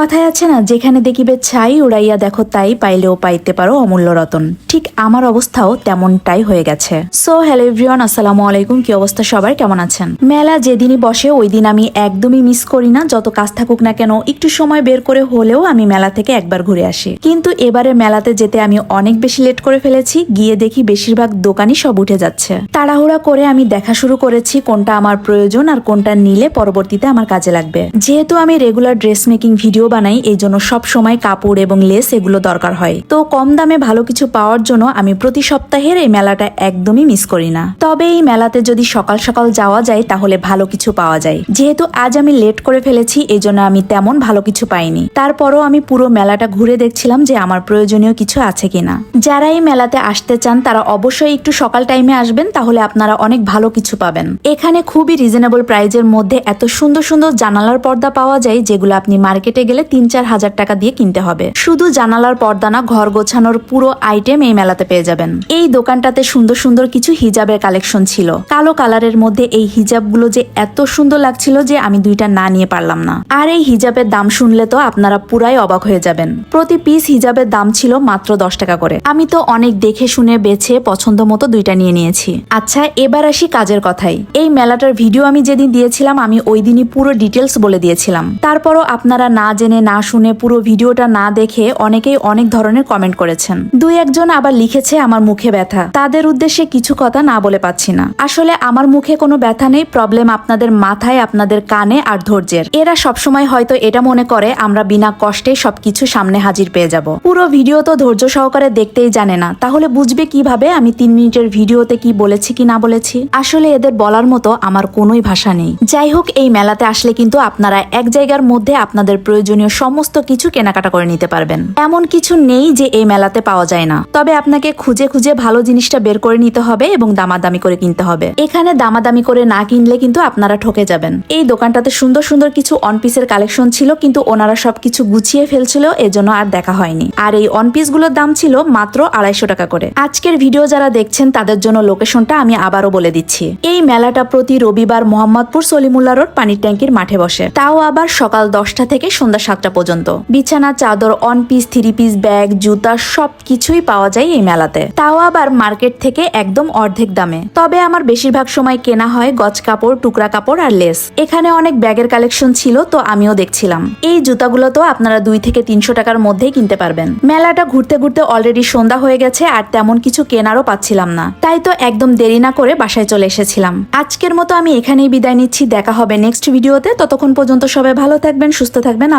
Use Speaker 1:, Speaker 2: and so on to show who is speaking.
Speaker 1: কথায় আছে না, যেখানে দেখিবে ছাই উড়াইয়া দেখো তাই পাইলেও পাইতে পারো অমূল্য রতন। ঠিক আমার অবস্থাও তেমনটাই হয়ে গেছে। সো হ্যালো এভরিওয়ান আসসালামু আলাইকুম, কি অবস্থা সবার? কেমন আছেন? মেলা যেদিনই বসে ওই দিন আমি একদমই মিস করি না। যত কাজ থাকুক না কেন, একটু সময় বের করে হলেও আমি মেলা থেকে একবার ঘুরে আসি। কিন্তু এবারে মেলাতে যেতে আমি অনেক বেশি লেট করে ফেলেছি। গিয়ে দেখি বেশিরভাগ দোকানই সব উঠে যাচ্ছে। তাড়াহুড়া করে আমি দেখা শুরু করেছি কোনটা আমার প্রয়োজন আর কোনটা নিলে পরবর্তীতে আমার কাজে লাগবে। যেহেতু আমি রেগুলার ড্রেস মেকিং ভিডিও বানাই এই জন্য সব সময় কাপড় এবং লেস এগুলো দরকার হয়। তো কম দামে ভালো কিছু পাওয়ার জন্য আমি প্রতি সপ্তাহের এই মেলাটা একদমই মিস করি না। তবে এই মেলাতে যদি সকাল সকাল যাওয়া যায়, তাহলে ভালো কিছু পাওয়া যায়। যেহেতু আজ আমি লেট করে ফেলেছি এই জন্য আমি তেমন ভালো কিছু পাইনি। তারপরও আমি পুরো মেলাটা ঘুরে দেখছিলাম যে আমার প্রয়োজনীয় কিছু আছে কিনা। যারা এই মেলাতে আসতে চান, তারা অবশ্যই একটু সকাল টাইমে আসবেন, তাহলে আপনারা অনেক ভালো কিছু পাবেন। এখানে খুবই রিজনেবল প্রাইজের মধ্যে এত সুন্দর সুন্দর জানালার পর্দা পাওয়া যায়, যেগুলো আপনি মার্কেটে গেলে তিন চার হাজার টাকা দিয়ে কিনতে হবে। শুধু জানালার পর্দা না, ঘর গোছানোর পুরো আইটেম এই মেলাতে পেয়ে যাবেন। এই দোকানটাতে সুন্দর সুন্দর কিছু হিজাবের কালেকশন ছিল। কালো কালারের মধ্যে এই হিজাবগুলো যে এত সুন্দর লাগছিল যে আমি দুইটা না নিয়ে পারলাম না। আর এই হিজাবের দাম শুনলে তো আপনারা পুরাই অবাক হয়ে যাবেন। প্রতি পিস হিজাবের দাম ছিল মাত্র দশ টাকা করে। আমি তো অনেক দেখে শুনে বেছে পছন্দ মতো দুইটা নিয়ে নিয়েছি। আচ্ছা এবার আসি কাজের কথাই এই মেলাটার ভিডিও আমি যেদিন দিয়েছিলাম, আমি ওই দিনই পুরো ডিটেলস বলে দিয়েছিলাম। তারপরও আপনারা না জেনে না শুনে পুরো ভিডিওটা না দেখে অনেকেই অনেক ধরনের কমেন্ট করেছেন। দুই একজন আবার লিখেছে, আমার মুখে ব্যথা। তাদের উদ্দেশ্যে কিছু কথা না বলে পাচ্ছি না। আসলে আমার মুখে কোনো ব্যথা নেই প্রবলেম আপনাদের মাথায়, আপনাদের কানে আর ধৈর্যের। এরা সবসময় হয়তো এটা মনে করে, আমরা বিনা কষ্টে সবকিছু সামনে হাজির পেয়ে যাব। পুরো ভিডিও তো ধৈর্য সহকারে দেখতেই জানে না। তাহলে বুঝবে কীভাবে আমি তিন মিনিটের ভিডিওতে কি বলেছি কি না বলেছি? আসলে এদের বলার মতো আমার কোনোই ভাষা নেই। যাই হোক, এই মেলাতে আসলে কিন্তু আপনারা এক জায়গার মধ্যে আপনাদের প্রয়োজনীয় সমস্ত কিছু কেনাকাটা করে নিতে পারবেন। এমন কিছু নেই যে এই মেলাতে পাওয়া যায় না। তবে আপনাকে খুঁজে খুঁজে ভালো জিনিসটা বের করে নিতে হবে এবং দামাদামি করে কিনতে হবে। এখানে দামাদামি করে না কিনলে কিন্তু আপনারা ঠকে যাবেন। এই দোকানটাতে সুন্দর সুন্দর কিছু অন পিসের কালেকশন ছিল কিন্তু ওনারা সবকিছু গুছিয়ে ফেলছিল, এজন্য আর দেখা হয়নি। আর এই অন পিসগুলোর দাম ছিল মাত্র আড়াইশো টাকা করে। আজকের ভিডিও যারা দেখছেন, তাদের জন্য লোকেশনটা আমি আবারও বলে দিচ্ছি। এই মেলাটা প্রতি রবিবার মোহাম্মদপুর সলিমুল্লা রোড, পানির ট্যাঙ্কির মাঠে বসে। তাও আবার সকাল দশটা থেকে সন্ধ্যা সাতটা পর্যন্ত। বিছানা, চাদর one piece three piece bag জুতা সব কিছুই পাওয়া যায় এই মেলাতে। তাও আবার মার্কেট থেকে একদম অর্ধেক দামে। তবে আমার বেশিরভাগ সময় কেনা হয় গজ কাপড়, টুকরা কাপড় আর লেস এখানে অনেক ব্যাগের কালেকশন ছিল, তো আমিও দেখছিলাম। এই জুতাগুলো তো আপনারা দুই থেকে তিনশো টাকার মধ্যেই কিনতে পারবেন। মেলাটা ঘুরতে ঘুরতে অলরেডি সন্ধ্যা হয়ে গেছে, আর তেমন কিছু কেনারও পাচ্ছিলাম না। তাই তো একদম দেরি না করে বাসায় চলে এসেছিলাম। আজকের মতো আমি এখানেই বিদায় নিচ্ছি, দেখা হবে নেক্সট ভিডিওতে ততক্ষণ পর্যন্ত সবাই ভালো থাকবেন, সুস্থ থাকবেন